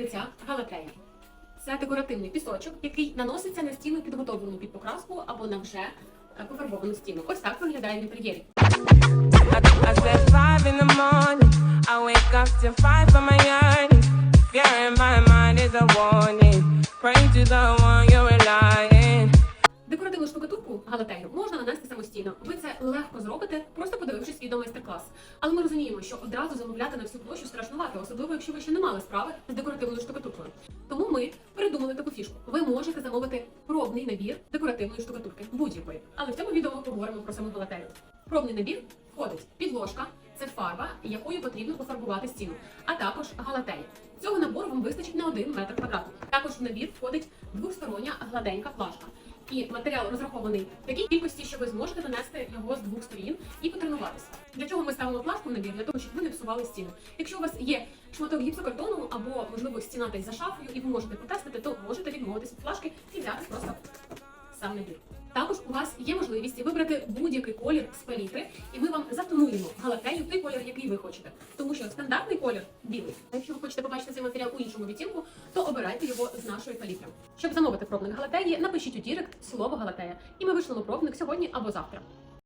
покриття галатея. Це декоративний пісочок, який наноситься на стіну підготовлену під покраску або на вже е, пофарбовану стіну. Ось так виглядає в інтер'єрі. Pray to the one. Декоративну штукатурку галатею можна нанести самостійно. Ви це легко зробите, просто подивившись відео майстер-клас. Але ми розуміємо, що одразу замовляти на всю площу страшнувато, особливо якщо ви ще не мали справи з декоративною штукатуркою. Тому ми придумали таку фішку. Ви можете замовити пробний набір декоративної штукатурки будь-якої. Але в цьому відео ми поговоримо про саму галатею. Пробний набір входить підложка, це фарба, якою потрібно пофарбувати стіну, а також галатея. Цього набору вам вистачить на 1 метр квадратний. Також в набір входить двостороння гладенька флажка. І матеріал розрахований в такій кількості, що ви зможете нанести його з двох сторін і потренуватися. Для чого ми ставимо плашку в набір? Для того, щоб ви не псували стіну. Якщо у вас є шматок гіпсокартону або можливо стіна десь за шафою, і ви можете потестити, то можете відмовитися від флажки і взяти просто сам набір. Також у вас є можливість вибрати будь-який колір з палітри, затонуємо той колір, який ви хочете. Тому що стандартний колір білий. Якщо ви хочете побачити цей матеріал у іншому відтінку, то обирайте його з нашої палітри. Щоб замовити пробник галатеї, напишіть у дірект слово галатея, і ми вийшли пробник сьогодні або завтра.